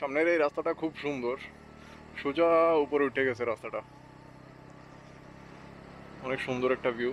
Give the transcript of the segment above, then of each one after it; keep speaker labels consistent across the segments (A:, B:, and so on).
A: সামনের এই রাস্তাটা খুব সুন্দর। সোজা উপরে উঠে গেছে রাস্তাটা। অনেক সুন্দর একটা ভিউ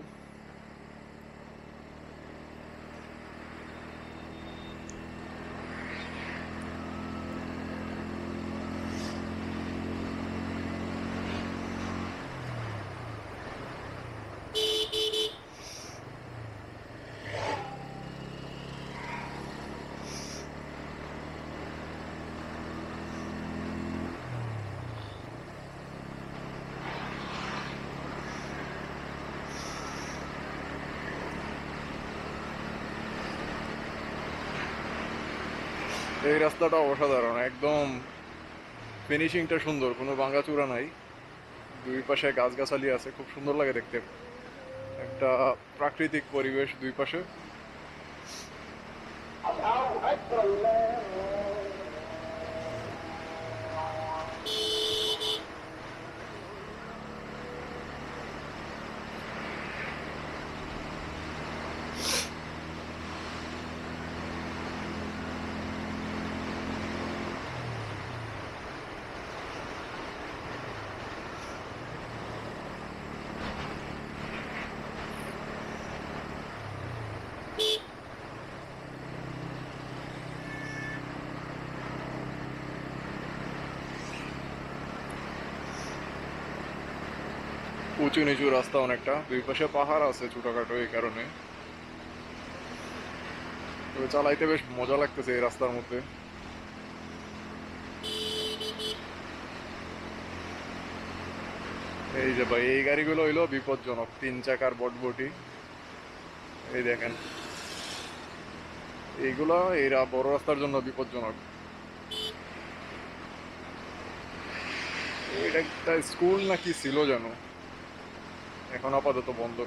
A: এই রাস্তাটা অসাধারণ, একদম ফিনিশিংটা সুন্দর, কোনো ভাঙাচুরা নাই। দুই পাশে গাছগাছালি আছে, খুব সুন্দর লাগে দেখতে। একটা প্রাকৃতিক পরিবেশ দুই পাশে। উঁচু নিচু রাস্তা অনেকটা, দুই পাশে পাহাড় আছে ছোটখাটো এই কারণে। তবে চালাইতে বেশ মজা লাগতেছে এই রাস্তার মধ্যে। এই যে ভাই, এই গাড়িগুলো হইল বিপজ্জনক, তিন চাকার বটবটি। এই দেখেন। এইগুলো, এরা বড় রাস্তার জন্য বিপজ্জনক। এটা একটা স্কুল নাকি ছিল জানো এখন আপাতত বন্ধ।